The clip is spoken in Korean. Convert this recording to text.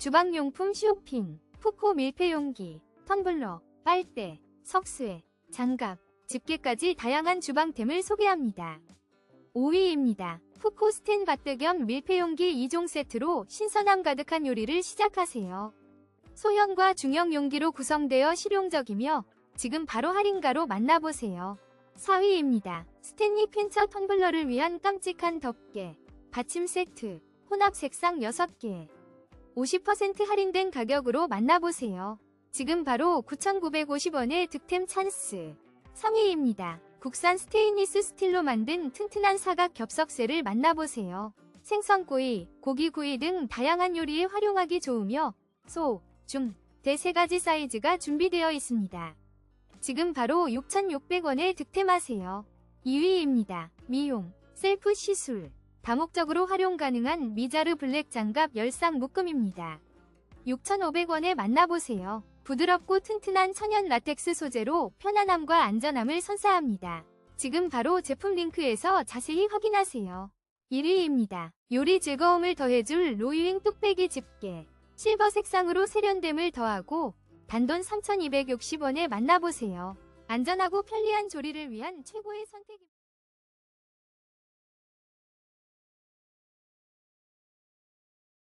주방용품 쇼핑, 푸코 밀폐용기, 텀블러, 빨대, 석쇠, 장갑, 집게까지 다양한 주방템을 소개합니다. 5위입니다. 푸코 스텐 바트 겸 밀폐용기 2종 세트로 신선함 가득한 요리를 시작하세요. 소형과 중형 용기로 구성되어 실용적이며 지금 바로 할인가로 만나보세요. 4위입니다. 스탠리 퀸처 텀블러를 위한 깜찍한 덮개, 받침 세트, 혼합 색상 6개. 50% 할인된 가격으로 만나보세요. 지금 바로 9,950원의 득템 찬스. 3위입니다. 국산 스테인리스 스틸로 만든 튼튼한 사각 겹석쇠를 만나보세요. 생선구이, 고기구이 등 다양한 요리에 활용하기 좋으며 소, 중, 대 세 가지 사이즈가 준비되어 있습니다. 지금 바로 6,600원에 득템하세요. 2위입니다. 미용, 셀프 시술, 다목적으로 활용 가능한 미자르 블랙 장갑 열상 묶음입니다. 6,500원에 만나보세요. 부드럽고 튼튼한 천연 라텍스 소재로 편안함과 안전함을 선사합니다. 지금 바로 제품 링크에서 자세히 확인하세요. 1위입니다. 요리 즐거움을 더해줄 로유잉 뚝배기 집게. 실버 색상으로 세련됨을 더하고 단돈 3,260원에 만나보세요. 안전하고 편리한 조리를 위한 최고의 선택입니다.